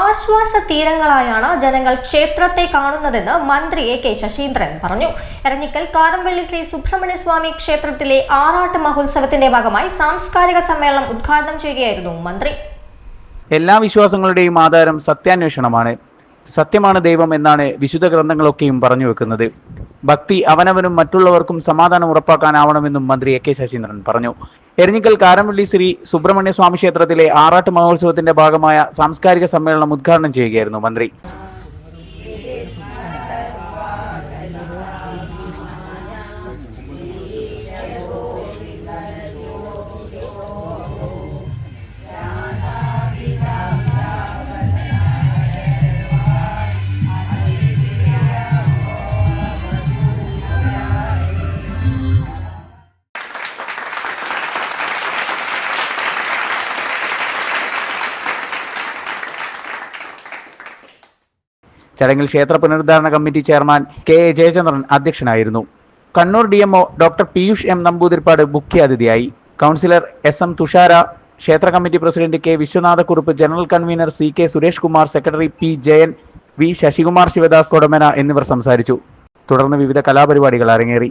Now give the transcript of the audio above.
ആശ്വാസ തീരങ്ങളായാണ് ജനങ്ങൾ ക്ഷേത്രത്തെ കാണുന്നതെന്ന് മന്ത്രി എ കെ ശശീന്ദ്രൻ പറഞ്ഞു. എറഞ്ഞിക്കൽ കാറമ്പള്ളി ശ്രീ സുബ്രഹ്മണ്യ സ്വാമി ക്ഷേത്രത്തിലെ ആറാട്ട് മഹോത്സവത്തിന്റെ ഭാഗമായി സാംസ്കാരിക സമ്മേളനം ഉദ്ഘാടനം ചെയ്യുകയായിരുന്നു മന്ത്രി. എല്ലാ വിശ്വാസങ്ങളുടെയും ആധാരം സത്യാന്വേഷണമാണ്. സത്യമാണ് ദൈവം എന്നാണ് വിശുദ്ധ ഗ്രന്ഥങ്ങളൊക്കെയും പറഞ്ഞു വെക്കുന്നത്. ഭക്തി അവനവനും മറ്റുള്ളവർക്കും സമാധാനം ഉറപ്പാക്കാനാവണമെന്നും മന്ത്രി എ കെ ശശീന്ദ്രൻ പറഞ്ഞു. എരഞ്ഞിക്കൽ കാരംവള്ളി ശ്രീ സുബ്രഹ്മണ്യ സ്വാമി ക്ഷേത്രത്തിലെ ആറാട്ട് മഹോത്സവത്തിന്റെ ഭാഗമായ സാംസ്കാരിക സമ്മേളനം ഉദ്ഘാടനം ചെയ്യുകയായിരുന്നു മന്ത്രി. ചടങ്ങിൽ ക്ഷേത്ര പുനരുദ്ധാരണ committee chairman K A Jayachandran അധ്യക്ഷനായിരുന്നു. Kannur D MO doctor Piyush M Namboothiripad മുഖ്യാതിഥിയായി. കൗൺസിലർ എസ് എം തുഷാര ക്ഷേത്ര committee president K Viswanathakurup general convener C K Suresh Kumar secretary P Jayan V Sasikumar Sivadas Kodamana എന്നിവർ സംസാരിച്ചു. തുടർന്ന് വിവിധ കലാപരിപാടികൾ അരങ്ങേറി.